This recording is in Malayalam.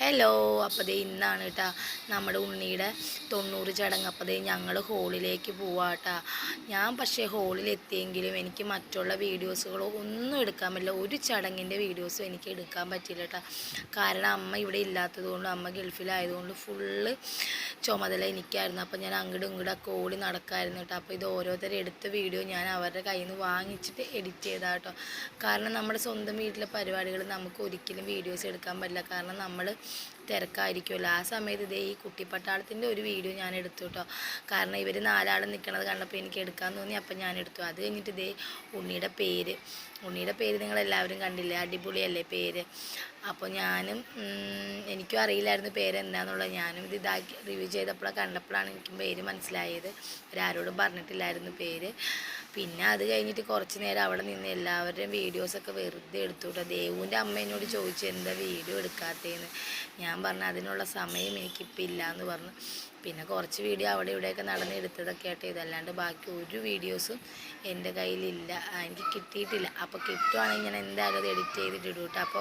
ഹലോ അപ്പോൾ ദേ ഇന്നാണ് കേട്ടാ നമ്മുടെ ഉണ്ണിയുടെ തൊണ്ണൂറ് ചടങ്ങ്. അപ്പോൾ ദേ ഞങ്ങൾ ഹോളിലേക്ക് പോവാ ഞാൻ പക്ഷേ ഹോളിൽ എത്തിയെങ്കിലും എനിക്ക് മറ്റുള്ള വീഡിയോസുകളോ ഒന്നും എടുക്കാൻ പറ്റില്ല. ഒരു ചടങ്ങിന്റെ വീഡിയോസും എനിക്ക് എടുക്കാൻ പറ്റില്ല കേട്ടാ കാരണം അമ്മ ഇവിടെ ഇല്ലാത്തത് കൊണ്ട് അമ്മ ഗൾഫിലായതുകൊണ്ട് ഫുള്ള് ചുമതല എനിക്കായിരുന്നു. അപ്പോൾ ഞാൻ അങ്ങോട്ടും ഇങ്ങോട്ടൊക്കെ ഓടി നടക്കായിരുന്നു കേട്ടോ അപ്പോൾ ഇത് ഓരോരുത്തരെ എടുത്ത വീഡിയോ ഞാൻ അവരുടെ കയ്യിൽ നിന്ന് വാങ്ങിച്ചിട്ട് എഡിറ്റ് ചെയ്താൽ കേട്ടോ കാരണം നമ്മുടെ സ്വന്തം വീട്ടിലെ പരിപാടികൾ നമുക്ക് ഒരിക്കലും വീഡിയോസ് എടുക്കാൻ പറ്റില്ല. കാരണം നമ്മൾ തിരക്കായിരിക്കുമല്ലോ. ആ സമയത്ത് ഇതേ ഈ കുട്ടിപ്പട്ടാളത്തിന്റെ ഒരു വീഡിയോ ഞാൻ എടുത്തു കേട്ടോ. കാരണം ഇവർ നാലാളും നിൽക്കണത് കണ്ടപ്പോൾ എനിക്ക് എടുക്കാൻ തോന്നി അപ്പം ഞാൻ എടുത്തു. അത് കഴിഞ്ഞിട്ട് ഇതേ ഉണ്ണിയുടെ പേര്. ഉണ്ണിയുടെ പേര് നിങ്ങളെല്ലാവരും കണ്ടില്ലേ? അടിപൊളിയല്ലേ പേര്? അപ്പോൾ ഞാനും എനിക്കും അറിയില്ലായിരുന്നു പേര് എന്താണെന്നുള്ളത് ഞാനും ഇത് ഇതാക്കി റിവ്യൂ ചെയ്തപ്പോഴാണ് കണ്ടപ്പോഴാണ് എനിക്ക് പേര് മനസ്സിലായത്. ഒരാരോടും പറഞ്ഞിട്ടില്ലായിരുന്നു പേര്. പിന്നെ അത് കഴിഞ്ഞിട്ട് കുറച്ച് നേരം അവിടെ നിന്ന് എല്ലാവരുടെയും വീഡിയോസൊക്കെ വെറുതെ എടുത്തു കേട്ടോ ദേവുവിന്റെ അമ്മ എന്നോട് ചോദിച്ചു എന്താ വീഡിയോ എടുക്കാത്തതെന്ന്? ഞാൻ പറഞ്ഞു അതിനുള്ള സമയം എനിക്കിപ്പോൾ ഇല്ല എന്ന് പറഞ്ഞു. പിന്നെ കുറച്ച് വീഡിയോ അവിടെ ഇവിടെയൊക്കെ നടന്ന് എടുത്തതൊക്കെ ആയിട്ട് ഇതല്ലാണ്ട് ബാക്കി ഒരു വീഡിയോസും എന്റെ കയ്യിലില്ല. എനിക്ക് കിട്ടിയിട്ടില്ല. അപ്പോൾ കിട്ടുവാണെങ്കിൽ ഞാൻ എന്തായാലും അത് എഡിറ്റ് ചെയ്തിട്ട് ഇടും കേട്ടോ അപ്പോൾ